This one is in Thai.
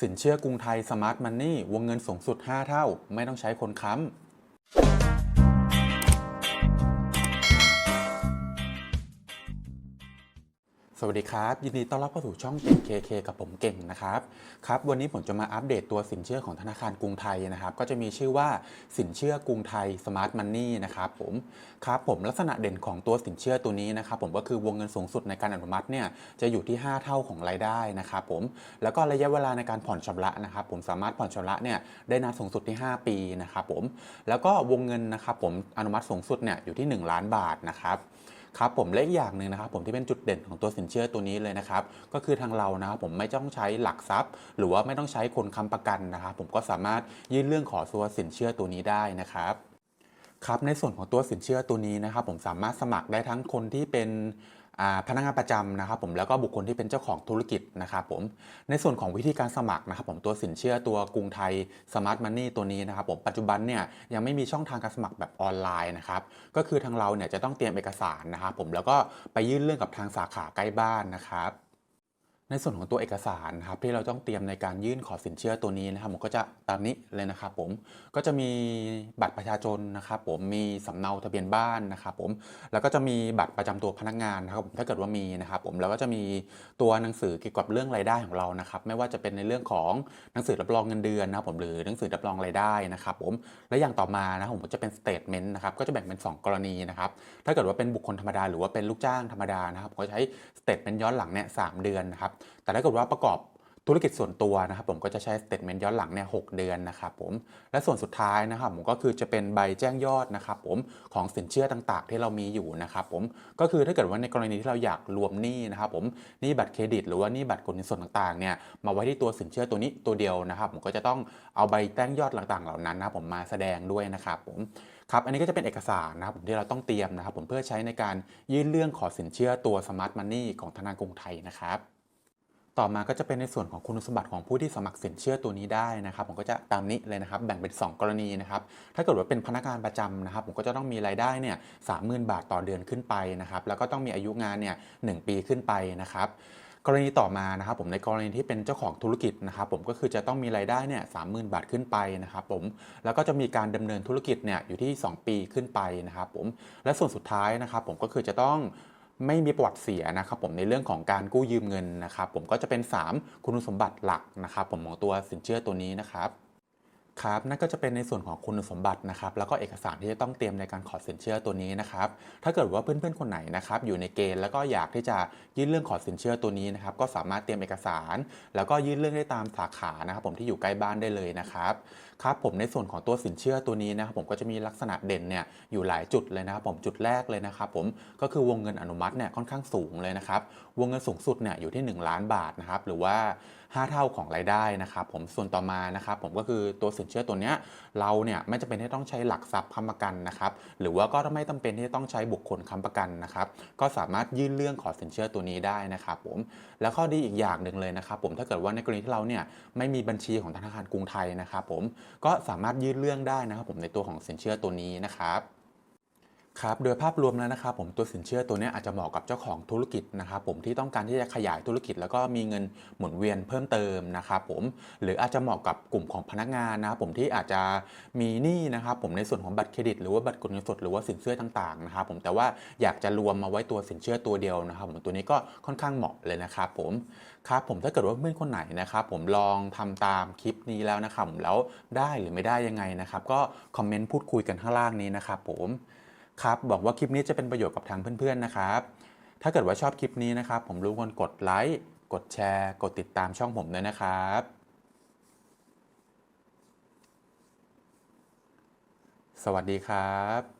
สินเชื่อกรุงไทยสมาร์ทมันนี่วงเงินสูงสุด 5 เท่า ไม่ต้องใช้คนค้ำ สวัสดีครับ ยินดีต้อนรับเข้าสู่ช่องเก่ง KK กับผมเก่งนะครับครับวันนี้ผมจะมาอัปเดตตัวสินเชื่อของธนาคารกรุงไทยนะครับ ก็จะมีชื่อว่าสินเชื่อกรุงไทยสมาร์ทมันนี่นะครับผมครับผมลักษณะเด่นของตัวสินเชื่อตัวนี้นะครับผมก็คือวงเงินสูงสุดในการอนุมัติเนี่ยจะอยู่ที่ 5 เท่าของรายได้นะครับผมแล้วก็ระยะเวลาในการผ่อนชำระนะครับผมสามารถผ่อนชำระเนี่ยได้นานสูงสุดที่ 5 ปีนะครับผมแล้วก็วงเงินนะครับผมอนุมัติสูงสุดเนี่ยอยู่ที่ 1 ล้านบาทนะครับ ครับผมและอีกอย่างหนึ่งนะครับผมที่เป็นจุดเด่นของตัวสินเชื่อตัวนี้เลยนะครับก็คือทางเรานะครับผมไม่ต้องใช้หลักทรัพย์ หรือว่าไม่ต้องใช้คนค้ำประกันนะครับผมก็สามารถยื่นเรื่องขอตัวสินเชื่อตัวนี้ได้นะครับครับในส่วนของตัวสินเชื่อตัวนี้นะครับผมสามารถสมัครได้ทั้งคนที่เป็น พนักงานประจำนะครับผมแล้วก็บุคคลที่เป็นเจ้าของธุรกิจนะครับผมในส่วนของวิธีการสมัครนะครับผมตัวสินเชื่อตัวกรุงไทยสมาร์ทมันนี่ตัวนี้นะครับผมปัจจุบันเนี่ยยังไม่มีช่องทางการสมัครแบบออนไลน์นะครับก็คือทางเราเนี่ยจะต้องเตรียมเอกสารนะครับผมแล้วก็ไปยื่นเรื่องกับทางสาขาใกล้บ้านนะครับ ในส่วนของตัวเอกสารครับที่เราต้องเตรียมในการยื่นขอสินเชื่อตัวนี้นะครับผมก็จะตามนี้เลยนะครับผมก็จะมีบัตรประชาชนนะครับผมมีสำเนาทะเบียนบ้านนะครับผมแล้วก็จะมีบัตรประจำตัวพนักงานนะครับผมถ้าเกิดว่ามีนะครับผมแล้วก็จะมีตัวหนังสือเกี่ยวกับเรื่องรายได้ของเรานะครับไม่ว่าจะเป็นในเรื่องของหนังสือรับรองเงินเดือนนะครับผมหรือหนังสือรับรองรายได้นะครับผมและอย่างต่อมานะผมก็จะเป็นสเตทเมนต์นะครับก็จะแบ่งเป็น 2 กรณีนะครับถ้าเกิดว่าเป็นบุคคลธรรมดาหรือว่าเป็นลูกจ้างธรรมดานะครับผมก็ใช้สเตทเมนต์ย้อนหลังเนี่ยสามเดือนนะครับแต่ถ้าเกิดว่าประกอบธุรกิจส่วนตัวนะครับผมก็จะใช้สเตทเมนต์ย้อนหลังเนี่ยหเดือนนะครับผมและส่วนสุดท้ายนะครับผมก็คือจะเป็นใบแจ้งยอดนะครับผมของสินเชื่อต่างๆ ที่เรามีอยู่นะครับผมก็คือถ้าเกิดว่าในกรณีที่เราอยากรวมหนี้นะครับผมหนี้บัตรเครดิต หรือว่าหนี้บัตรกดเงินสดต่างๆเนี่ยมาไว้ที่ตัวสินเชื่อตัวนี้ตัวเดียวนะครับผมก็จะต้องเอาใบแจ้งยอดต่างๆ เหล่านั้นนะผมมาแสดงด้วยนะครับผมครับอันนี้ก็จะเป็นเอกสารนะครับผมที่เราต้องเตรียมนะครับผมเพื่อใช้ในการยื่นเรื่องขอสินเชื่อตัว Smart Money ของธนาคารกรุงไทยนะครับ ต่อมาก็จะเป็นในส่วนของคุณสมบัติของผู้ที่สมัครสินเชื่อตัวนี้ได้นะครับ ผมก็จะตามนี้เลยนะครับ แบ่งเป็น 2 กรณีนะครับ ถ้าเกิดว่าเป็นพนักงานประจำนะครับ ผมก็จะต้องมีรายได้เนี่ยสามหมื่นบาทต่อเดือนขึ้นไปนะครับ แล้วก็ต้องมีอายุงานเนี่ยหปีขึ้นไปนะครับกรณีต่อมานะครับผมในกรณีที่เป็นเจ้าของธุรกิจนะครับผมก็คือจะต้องมีรายได้เนี่ยสามหมื่นบาทขึ้นไปนะครับผมแล้วก็จะมีการดำเนินธุรกิจเนี่ยอยู่ที่ 2 ปีขึ้นไปนะครับผมและส่วนสุดท้ายนะครับผมก็คือจะต้อง ไม่มีประวัติเสียนะครับผมในเรื่องของการกู้ยืมเงินนะครับผมก็จะเป็น 3 คุณสมบัติหลักนะครับผมของตัวสินเชื่อตัวนี้นะครับ ครับนั่นก็จะเป็นในส่วนของคุณสมบัตินะครับแล้วก็เอกสารที่จะต้องเตรียมในการขอสินเชื่อตัวนี้นะครับถ้าเกิดว่าเพื่อนๆคนไหนนะครับอยู่ในเกณฑ์แล้วก็อยากที่จะยื่นเรื่องขอสินเชื่อตัวนี้นะครับก็สามารถเตรียมเอกสาร แล้วก็ยื่นเรื่องได้ตามสาขานะครับผมที่อยู่ใกล้บ้านได้เลยนะครับครับผมในส่วนของตัวสินเชื่อตัวนี้นะครับผมก็จะมีลักษณะเด่นเนี่ยอยู่หลายจุดเลยนะครับผมจุดแรกเลยนะครับผมก็คือวงเงินอนุมัติเนี่ยค่อนข้างสูงเลยนะครับวงเงินสูงสุดเนี่ยอยู่ที่ 1 ล้านบาทนะครับหรือว่า 5 เท่าของรายได้นะครับผมส่วนต่อมานะครับผมก็คือตัวสินเชื่อตัวเนี้ยเราเนี่ยไม่จำเป็นที่ต้องใช้หลักทรัพย์ค้ำประกันนะครับหรือว่าก็ไม่จำเป็นที่ต้องใช้บุคคลค้ำประกันนะครับก็สามารถยื่นเรื่องขอสินเชื่อตัวนี้ได้นะครับผมแล้วข้อดีอีกอย่างหนึ่งเลยนะครับผมถ้าเกิดว่าในกรณีที่เราเนี่ยไม่มีบัญชีของธนาคารกรุงไทยนะครับผมก็สามารถยื่นเรื่องได้นะครับผมในตัวของสินเชื่อตัวนี้นะครับ ครับโดยภาพรวมแล้วนะครับผมตัวสินเชื่อตัวนี้อาจจะเหมาะกับเจ้าของธุรกิจนะครับผมที่ต้องการที่จะขยายธุรกิจ แล้วก็มีเงินหมุนเวียนเพิ่มเติมนะครับผมหรืออาจจะเหมาะกับกลุ่มของพนักงานนะครับผมที่อาจจะมีหนี้นะครับผมในส่วนของบัตรเครดิต หรือว่าบัตรกดเงินสดหรือว่าสินเชื่อต่างๆนะครับผมแต่ว่าอยากจะรวมมาไว้ตัวสินเชื่อตัวเดียวนะครับผมตัวนี้ก็ค่อนข้างเหมาะเลยนะครับผมครับผมถ้าเกิดว่าเพื่อนคนไหนนะครับผมลองทำตามคลิปนี้แล้วนะครับแล้วได้หรือไม่ได้ยังไงนะครับก็คอมเมนต์พูดคุยกันข้างล่างนี้นะครับผม ครับบอกว่าคลิปนี้จะเป็นประโยชน์กับทางเพื่อนๆนะครับ ถ้าเกิดว่าชอบคลิปนี้นะครับ ผมรู้คนกดไลค์กดแชร์ กดติดตามช่องผมด้วยนะครับสวัสดีครับ